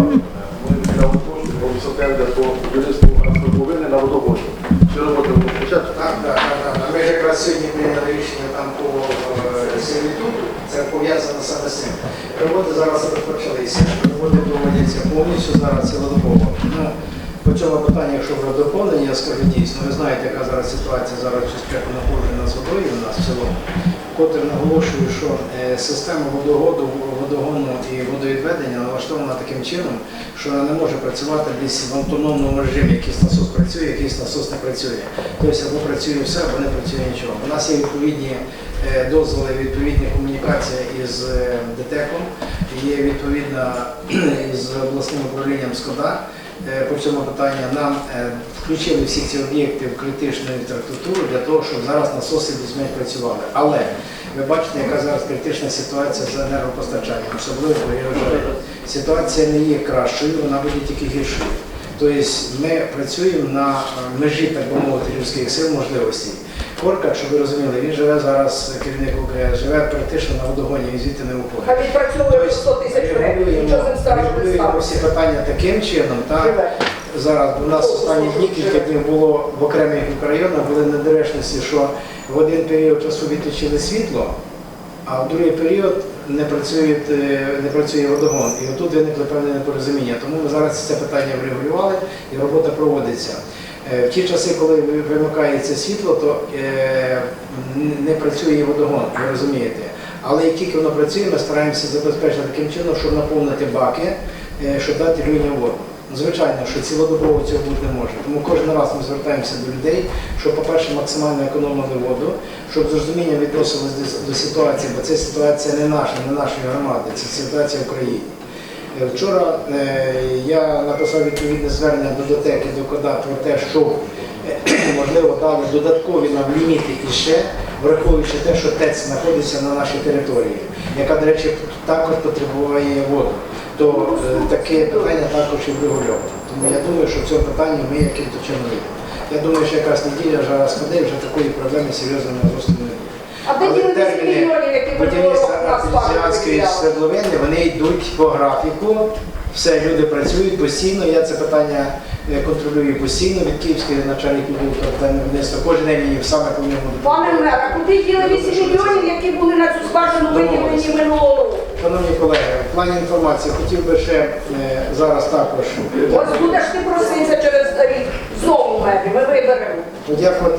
Ми виділяли кошти, робився тендер по будівництву автомобілі на водоводі. Почати. Так, так, так. Ми якраз сьогодні прийняли рішення по е, сервітуту, це пов'язано саме з цим. Роботи зараз розпочалися, роботи проводяться повністю зараз цілодобово. Ну, по цьому якщо вже доповнення, я скажу дійсно, ви знаєте, яка зараз ситуація зараз частково напружена з водою у нас в цілому. Котре наголошую, що е, система водогоду, водогону і водовідведення налаштована таким чином, що вона не може працювати десь в автономному режимі. Якийсь насос працює, якийсь насос не працює. Тобто або працює все, або не працює нічого. У нас є відповідні дозволи, відповідні комунікація із е, ДТЕКом, є відповідна із обласним управлінням СКОДА. Е, По цьому питанню нам е, включили всі ці об'єкти в критичну інфраструктуру для того, щоб зараз насоси більш-менш працювали. Але ви бачите, яка зараз критична ситуація з енергопостачанням, особливо в. Ситуація не є кращою, вона буде тільки гіршою. Тобто ми працюємо на е, межі, так би мовити, людських сил можливостей. Корка, щоб ви розуміли, він живе зараз, керівник УКС, живе практично на водогоні, він звідти не виходить. Хай відпрацьовує 100 тисяч гривень. Ним страшного не Регулюємо всі питання таким чином, так? Зараз у нас останні дні кілька днів було в окремих мікрорайонах були недоречності, що в один період часу відключили світло, а в другий період не працює, не працює водогон. І отут виникло певне непорозуміння. Тому ми зараз це питання врегулювали і робота проводиться. Е, В ті часи, коли вимикається світло, то е, не працює водогон, ви розумієте. Але як тільки воно працює, ми стараємося забезпечити таким чином, щоб наповнити баки, е, щоб дати людям воду. Звичайно, що цілодобово цього бути не може. Тому кожен раз ми звертаємося до людей, щоб, по-перше, максимально економили воду, щоб з розумінням відносились до, до ситуації, бо це ситуація не наша, не нашої громади, це ситуація в Україні. Е, Вчора е, я написав відповідне звернення до ДОТЕК і до КОДА про те, що е, можливо дали додаткові нам ліміти і ще, враховуючи те, що ТЕЦ знаходиться на нашій території, яка, до речі, також потребує воду. То таке питання також і врегульовано. Тому я думаю, що в цьому питанні ми яким-то чином вийдемо. Я думаю, що якраз неділя вже раз ходи, вже такої проблеми зросту не буде. А де Але діли 10 мільйонів, будівництва артезіанської свердловини, вони йдуть по графіку. Все, люди працюють постійно. Я це питання е, контролюю постійно від Київської начальник капітального будівництва. Кожен день мені саме по ньому Пане допомагає. а куди діли 8 мільйонів, які були на цю скважину виділені минулого року? Шановні колеги, в плані інформації хотів би ще е, зараз також Ось будеш ти проситися через рік знову мене, ми виберемо. подякувати